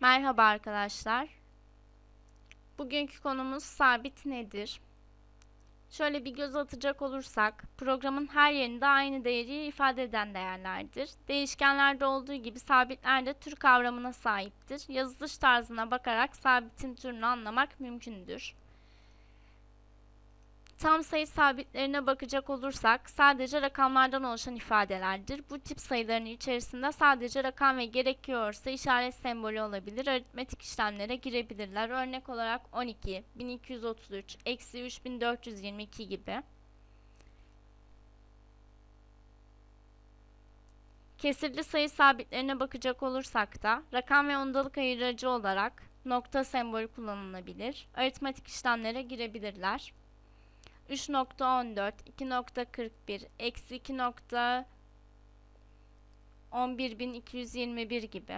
Merhaba arkadaşlar. Bugünkü konumuz sabit nedir? Şöyle bir göz atacak olursak, programın her yerinde aynı değeri ifade eden değerlerdir. Değişkenlerde olduğu gibi sabitler de tür kavramına sahiptir. Yazılış tarzına bakarak sabitin türünü anlamak mümkündür. Tam sayı sabitlerine bakacak olursak sadece rakamlardan oluşan ifadelerdir. Bu tip sayıların içerisinde sadece rakam ve gerekiyorsa işaret sembolü olabilir. Aritmetik işlemlere girebilirler. Örnek olarak 12, 1233, eksi 3422 gibi. Kesirli sayı sabitlerine bakacak olursak da rakam ve ondalık ayırıcı olarak nokta sembolü kullanılabilir. Aritmetik işlemlere girebilirler. 3.14, 2.41, eksi 2.11221 gibi.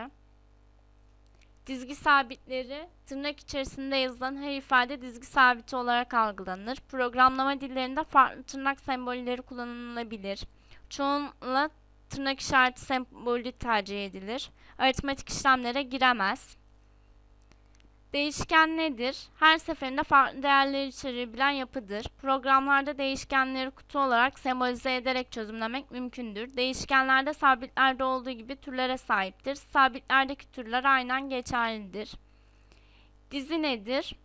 Dizgi sabitleri tırnak içerisinde yazılan her ifade dizgi sabiti olarak algılanır. Programlama dillerinde farklı tırnak sembolleri kullanılabilir. Çoğunlukla tırnak işareti sembolü tercih edilir. Aritmetik işlemlere giremez. Değişken nedir? Her seferinde farklı değerler içerebilen yapıdır. Programlarda değişkenleri kutu olarak sembolize ederek çözümlemek mümkündür. Değişkenlerde sabitlerde olduğu gibi türlere sahiptir. Sabitlerdeki türler aynen geçerlidir. Dizi nedir?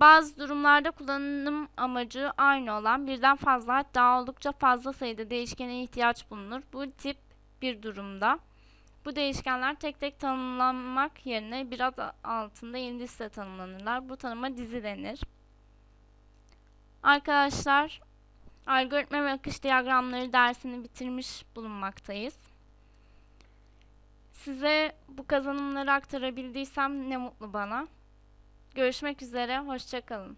Bazı durumlarda kullanım amacı aynı olan birden fazla hatta oldukça fazla sayıda değişkene ihtiyaç bulunur. Bu tip bir durumda bu değişkenler tek tek tanımlanmak yerine bir ad altında yeni liste tanımlanırlar. Bu tanıma dizi denir. Arkadaşlar, algoritma ve akış diyagramları dersini bitirmiş bulunmaktayız. Size bu kazanımları aktarabildiysem ne mutlu bana. Görüşmek üzere, hoşçakalın.